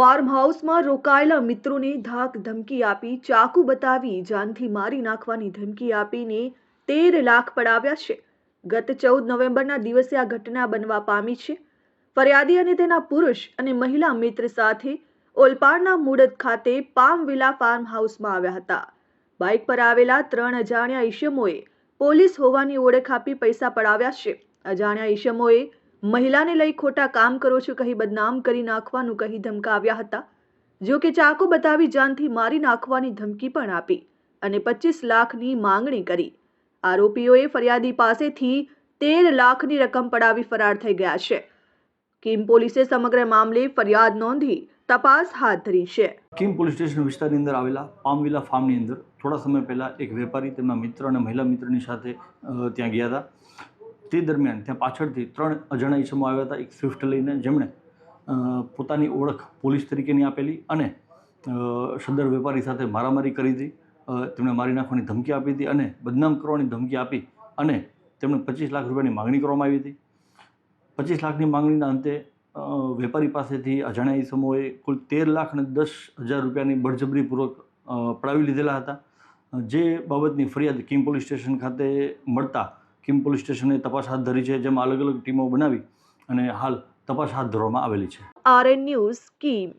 Farm હાઉસમાં રોકાયેલા મિત્રોને ધાક ધમકી આપી, ચાકુ બતાવી, જાનથી મારી નાખવાની ધમકી આપીને તેર લાખ પડાવ્યા છે. ગત ચૌદ નવેમ્બરના દિવસે આ ઘટના બનવા પામી છે. ફરિયાદી અને તેના પુરુષ અને મહિલા મિત્ર સાથે ઓલપાડના મુડદ ખાતે પામ વિલા ફાર્મ હાઉસમાં આવ્યા હતા. બાઇક પર આવેલા ત્રણ અજાણ્યા ઈશમોએ પોલીસ હોવાની ઓળખ આપી પૈસા પડાવ્યા છે. અજાણ્યા ઈશમોએ મહિલાને લઈ ખોટા કામ કરો છો, કહી બદનામ કરી નાખવાનું કહી ધમકાવ્યા હતા. જો કે ચાકુ બતાવી જાનથી મારી નાખવાની ધમકી પણ આપી અને પચીસ લાખની માંગણી કરી. આરોપીઓએ ફરિયાદી પાસેથી તેર લાખની રકમ પડાવી ફરાર થઈ ગયા છે. કિમ પોલીસે સમગ્ર મામલે ફરિયાદ નોંધી તપાસ હાથ ધરી છે. કિમ પોલીસ સ્ટેશન વિસ્તારની અંદર આવેલા પામવિલા ફાર્મની અંદર થોડા સમય પહેલાં એક વેપારી તેમના મિત્ર અને મહિલા મિત્રની સાથે ત્યાં ગયા હતા. તે દરમિયાન ત્યાં પાછળથી ત્રણ અજાણ્યા ઈસમો આવ્યા હતા. એક સ્વિફ્ટ લઈને જેમણે પોતાની ઓળખ પોલીસ તરીકેની આપેલી અને સદર વેપારી સાથે મારામારી કરી હતી. તેમણે મારી નાખવાની ધમકી આપી હતી અને બદનામ કરવાની ધમકી આપી અને તેમણે પચીસ લાખ રૂપિયાની માગણી કરવામાં આવી હતી. પચીસ લાખની માંગણીના અંતે વેપારી પાસેથી અજાણ્યા ઈસમોએ કુલ તેર લાખ અને દસ હજાર રૂપિયાની બળજબરીપૂર્વક પડાવી લીધેલા હતા. જે બાબતની ફરિયાદ કિમ પોલીસ સ્ટેશન ખાતે મળતા કિમ પોલીસ સ્ટેશને તપાસ હાથ ધરી છે, જેમાં અલગ અલગ ટીમો બનાવી અને હાલ તપાસ હાથ ધરવામાં આવેલી છે. RN news, Kim.